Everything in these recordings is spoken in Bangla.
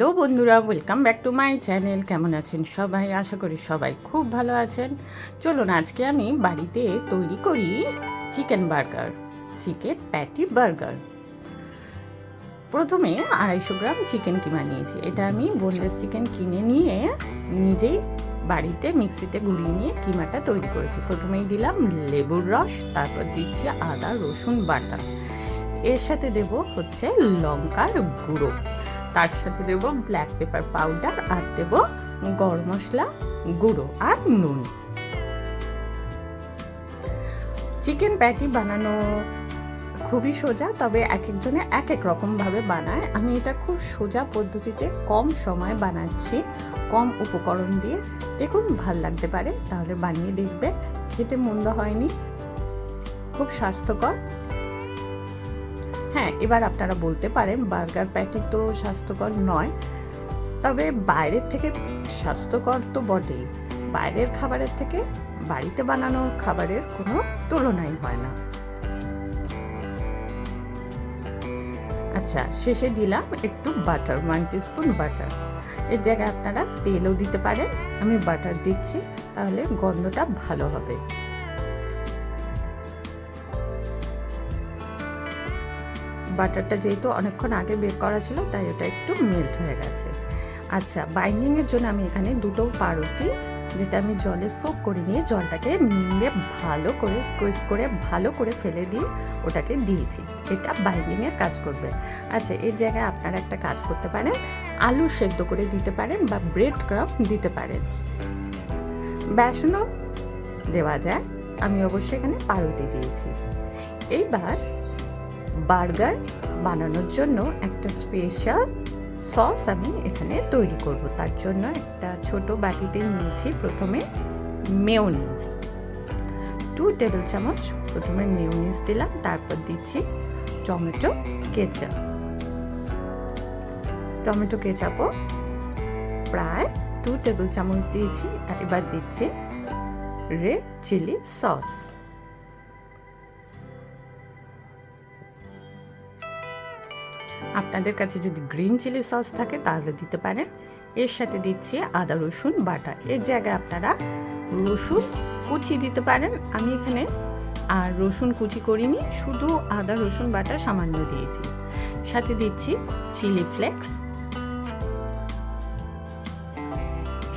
হ্যালো বন্ধুরা welcome back to my channel কেমন আছেন সবাই? আশা করি সবাই খুব ভালো আছেন। চলুন আজকে আমি বাড়িতে তৈরি করি chicken burger chicken patty burger প্রথমে আড়াইশো গ্রাম চিকেন কিমা নিয়েছি। এটা আমি বোনলেস চিকেন কিনে নিয়ে নিজেই বাড়িতে মিক্সিতে গুঁড়িয়ে নিয়ে কিমাটা তৈরি করেছি। প্রথমেই দিলাম লেবুর রস, তারপর দিচ্ছি আদা, রসুন বাটা। এর সাথে দেব হচ্ছে লঙ্কার গুঁড়ো। তার সাথে দেব ব্ল্যাক পেপার পাউডার আর দেব গরম মশলা, গুঁড়ো আর নুন। চিকেন প্যাটি বানানো খুবই সোজা, তবে এক একজনে এক এক রকমভাবে বানায়। আমি এটা খুব সোজা পদ্ধতিতে কম সময় বানাচ্ছি, কম উপকরণ দিয়ে। দেখুন, ভালো লাগতে পারে, তাহলে বানিয়ে দেখবে খেতে মন্দ হয়নি, খুব স্বাস্থ্যকর। হ্যাঁ এবার আপনারা বলতে পারেন বার্গার প্যাটি তো স্বাস্থ্যকর নয়, তবে বাইরের থেকে স্বাস্থ্যকর তো বটেই। বাইরের খাবারের থেকে বাড়িতে বানানো খাবারের কোনো তুলনাই হয় না। আচ্ছা শেষে দিলাম একটু বাটার ওয়ান টিস্পুন বাটার। এর জায়গায় আপনারা তেলও দিতে পারেন। আমি বাটার দিচ্ছি, তাহলে গন্ধটা ভালো হবে। বাটারটা যেহেতু অনেকক্ষণ আগে বের করা ছিল, তাই ওটা একটু মেল্ট হয়ে গেছে। আচ্ছা বাইন্ডিংয়ের জন্য আমি এখানে দুটো পাউরুটি, যেটা আমি জলে সোক করে নিয়ে জলটাকে নিয়ে ভালো করে স্কুইজ করে ভালো করে ফেলে দিয়ে ওটাকে দিয়েছি। এটা বাইন্ডিংয়ের কাজ করবে। আচ্ছা এর জায়গায় আপনারা একটা কাজ করতে পারেন। আলু সেদ্ধ করে দিতে পারেন বা ব্রেড ক্রাম দিতে পারেন। বেসনও দেওয়া যায়। আমি অবশ্যই এখানে পাউরুটি দিয়েছি। এইবার বার্গার বানানোর জন্য একটা স্পেশাল সস আমি এখানে তৈরি করব। তার জন্য একটা ছোট বাটিতে নিয়েছি প্রথমে মেয়োনিজ টু টেবিল চামচ প্রথমে মেয়োনিজ দিলাম, তারপর দিচ্ছি টমেটো কেচাপ। টমেটো কেচাপও প্রায় টু টেবিল চামচ দিয়েছি এবার দিচ্ছি রেড চিলি সস আপনাদের কাছে যদি গ্রিন চিলি সস থাকে, তাহলে দিতে পারেন। এর সাথে দিচ্ছি আদা, রসুন, বাটা। এর জায়গায় আপনারা রসুন কুচি দিতে পারেন। আমি এখানে আর রসুন কুচি করিনি, শুধু আদা, রসুন, বাটা সামান্য দিয়েছি। সাথে দিচ্ছি চিলি ফ্লেক্স।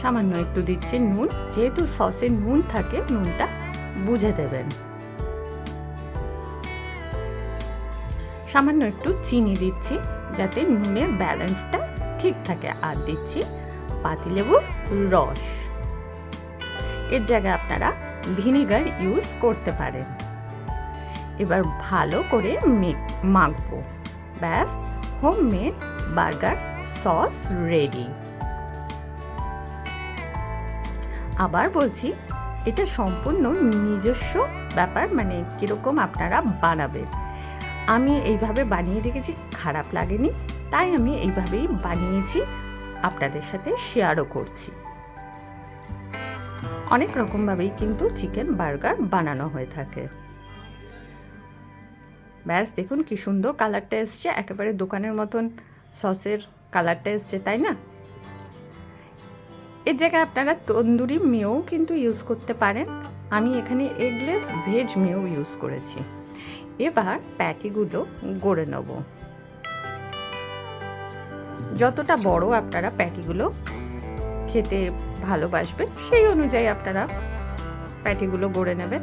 সামান্য একটু দিচ্ছি নুন। যেহেতু সসে নুন থাকে, নুনটা বুঝে দেবেন। সামান্য একটু চিনি দিচ্ছি, যাতে নুনের ব্যালেন্সটা ঠিক থাকে। আর দিচ্ছি পাতিলেবুর রস। এর জায়গায় আপনারা ভিনিগার ইউজ করতে পারেন। এবার ভালো করে মাখবো। ব্যাস, হোমমেড বার্গার সস রেডি। আবার বলছি, এটা সম্পূর্ণ নিজস্ব ব্যাপার মানে কীরকম আপনারা বানাবেন। আমি এইভাবে বানিয়ে দেখেছি, খারাপ লাগেনি। তাই আমি এইভাবেই বানিয়েছি, আপনাদের সাথে শেয়ারও করছি। অনেক রকমভাবেই কিন্তু চিকেন বার্গার বানানো হয়ে থাকে। ব্যাস, দেখুন কি সুন্দর কালারটা এসছে। একেবারে দোকানের মতন সসের কালারটা এসছে, তাই না? এর জায়গায় আপনারা তন্দুরি মেয়েও কিন্তু ইউজ করতে পারেন। আমি এখানে এগলেস ভেজ মেয়েও ইউজ করেছি। এবার প্যাটিগুলো গড়ে নেব। যতটা বড় আপনারা প্যাটিগুলো খেতে ভালোবাসবেন, সেই অনুযায়ী আপনারা প্যাটিগুলো গড়ে নেবেন।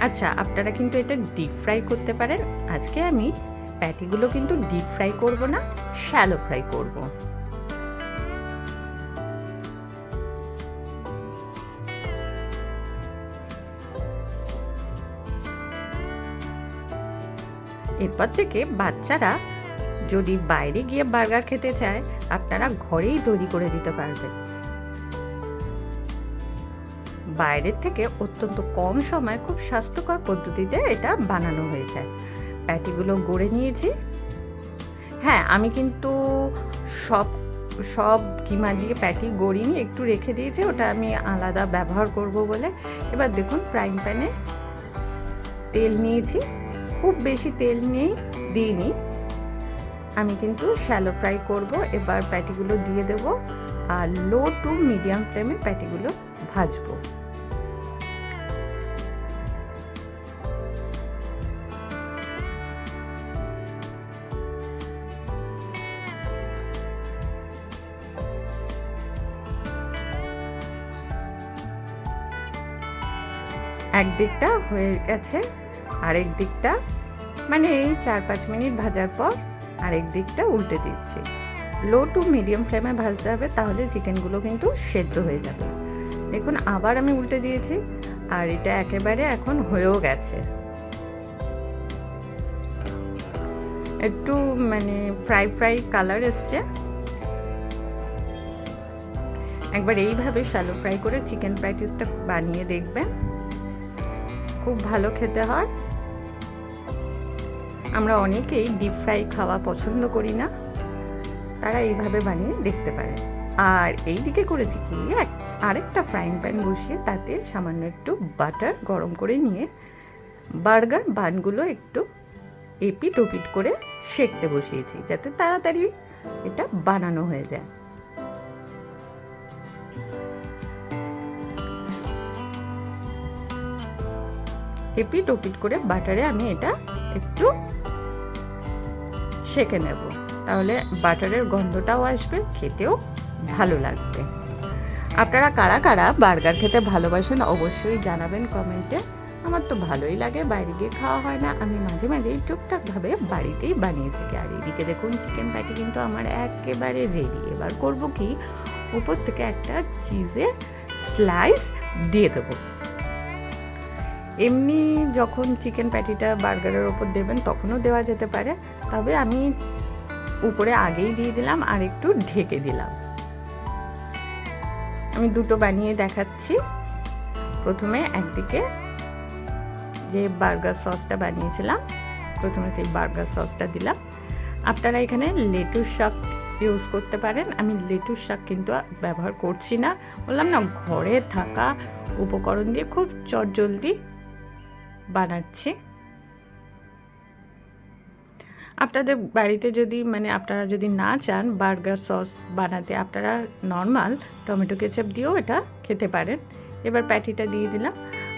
আচ্ছা আপনারা কিন্তু এটা ডিপ ফ্রাই করতে পারেন। আজকে আমি প্যাটিগুলো কিন্তু ডিপ ফ্রাই করব না শ্যালো ফ্রাই করব। এরপর থেকে বাচ্চারা যদি বাইরে গিয়ে বার্গার খেতে চায়, আপনারা ঘরেই তৈরি করে দিতে পারবেন। বাইরের থেকে অত্যন্ত কম সময় খুব স্বাস্থ্যকর পদ্ধতিতে এটা বানানো হয়ে যায়। প্যাটিগুলো গড়ে নিয়েছি। হ্যাঁ আমি কিন্তু সব সব কিমা দিয়ে প্যাটি গড়িয়ে একটু রেখে দিয়েছি, ওটা আমি আলাদা ব্যবহার করব বলে। এবার দেখুন, ফ্রাইং প্যানে তেল নিয়েছি। খুব বেশি তেল নেই, দিইনি। আমি কিন্তু শ্যালো ফ্রাই করব, এবার প্যাটিগুলো দিয়ে দেব আর লো টু মিডিয়াম ফ্লেমে প্যাটিগুলো ভাজবো। একদিকটা হয়ে গেছে। আরেক দিকটা মানে এই চার পাঁচ মিনিট ভাজার পর আরেক দিকটা উল্টে দিচ্ছি। লো টু মিডিয়াম ফ্লেমে ভাজতে হবে, তাহলে চিকেনগুলো কিন্তু সেদ্ধ হয়ে যাবে। দেখুন, আবার আমি উল্টে দিয়েছি, আর এটা একেবারে এখন হয়েও গেছে। একটু মানে ফ্রাই ফ্রাই কালার এসছে। একবার এইভাবে শ্যালো ফ্রাই করে চিকেন প্যাটিসটা বানিয়ে দেখবেন। খুব ভালো খেতে হয়। আমরা অনেকেই ডিপ ফ্রাই খাওয়া পছন্দ করি না। তারা এইভাবে বানিয়ে দেখতে পারে। আর এই দিকে করেছি কি, এক, আরেকটা ফ্রাইং প্যান বসিয়ে তাতে সামান্য একটু বাটার গরম করে নিয়ে বার্গার বানগুলো একটু এপিট ওপিট করে সেকতে বসিয়েছি, যাতে তাড়াতাড়ি এটা বানানো হয়ে যায়। এপিট ওপিট করে বাটারে আমি এটা একটু সেকে নেব। তাহলে বাটারের গন্ধটাও আসবে, খেতেও ভালো লাগবে। আপনারা কারা কারা বার্গার খেতে ভালোবাসেন অবশ্যই জানাবেন কমেন্টে। আমার তো ভালোই লাগে, বাইরে গিয়ে খাওয়া হয় না। আমি মাঝে মাঝেই টুকটাকভাবে বাড়িতেই বানিয়ে থাকি। আর এদিকে দেখুন চিকেন প্যাটি কিন্তু আমার একেবারে রেডি এবার করব কি? উপর থেকে একটা চিজের স্লাইস দিয়ে দেবো। এমনি যখন চিকেন প্যাটিটা বার্গারের ওপর দেবেন, তখনও দেওয়া যেতে পারে। তবে আমি উপরে আগেই দিয়ে দিলাম আর একটু ঢেকে দিলাম। আমি দুটো বানিয়ে দেখাচ্ছি। প্রথমে একদিকে যে বার্গার সসটা বানিয়েছিলাম, প্রথমে সেই বার্গার সসটা দিলাম। আপনারা এখানে লেটুস শাক ইউজ করতে পারেন। আমি লেটুস শাক কিন্তু ব্যবহার করছি না। বললাম না, ঘরে থাকা উপকরণ দিয়ে খুব চটজলদি বানাচ্ছি। আপনাদের বাড়িতে যদি মানে আপনারা যদি না চান বার্গার সস বানাতে, আপনারা নর্মাল টমেটো কেচাপ দিয়েও এটা খেতে পারেন। এবার প্যাটিটা দিয়ে দিলাম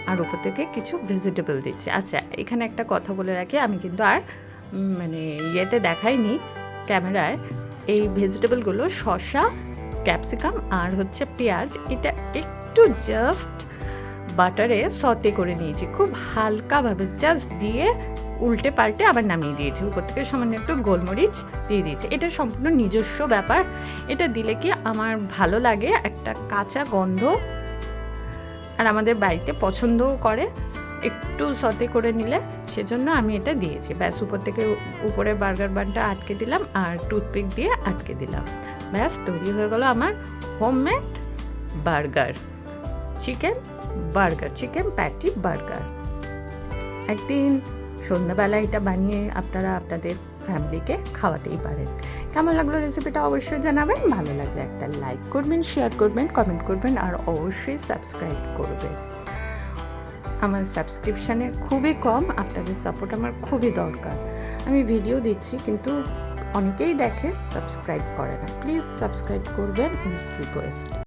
আর উপর থেকে কিছু ভেজিটেবল দিচ্ছি। আচ্ছা এখানে একটা কথা বলে রাখি, আমি কিন্তু আর মানে ইয়েতে দেখাইনি ক্যামেরায়। এই ভেজিটেবলগুলো শসা, ক্যাপসিকাম আর হচ্ছে পেঁয়াজ, এটা একটু জাস্ট বাটারে সতে করে নিয়েছি। খুব হালকাভাবে জাস্ট দিয়ে উল্টে পাল্টে আবার নামিয়ে দিয়েছি। উপর থেকে সামান্য একটু গোলমরিচ দিয়ে দিয়েছি। এটা সম্পূর্ণ নিজস্ব ব্যাপার। এটা দিলে কি আমার ভালো লাগে, একটা কাঁচা গন্ধ। আর আমাদের বাড়িতে পছন্দও করে। একটু সতে করে নিলে সেজন্য আমি এটা দিয়েছি। ব্যাস, উপর থেকে উপরে বার্গার বানটা আটকে দিলাম আর টুথপিক দিয়ে আটকে দিলাম। ব্যাস, তৈরি হয়ে গেল আমার homemade burger. Chicken burger, chicken patty burger. একদিন সন্ধ্যাবেলা এটা বানিয়ে আপনারা আপনাদের ফ্যামিলিকে খাওয়াতেই পারেন। কেমন লাগল রেসিপিটা অবশ্যই জানাবেন। ভালো লাগলে একটা লাইক করবেন, শেয়ার করবেন, কমেন্ট করবেন, আর অবশ্যই সাবস্ক্রাইব করবেন। আমার সাবস্ক্রিপশানে খুবই কম, আপনাদের সাপোর্ট আমার খুবই দরকার। আমি ভিডিও দিচ্ছি, কিন্তু অনেকেই দেখে সাবস্ক্রাইব করে না। প্লিজ সাবস্ক্রাইব করবেন রিকোয়েস্ট।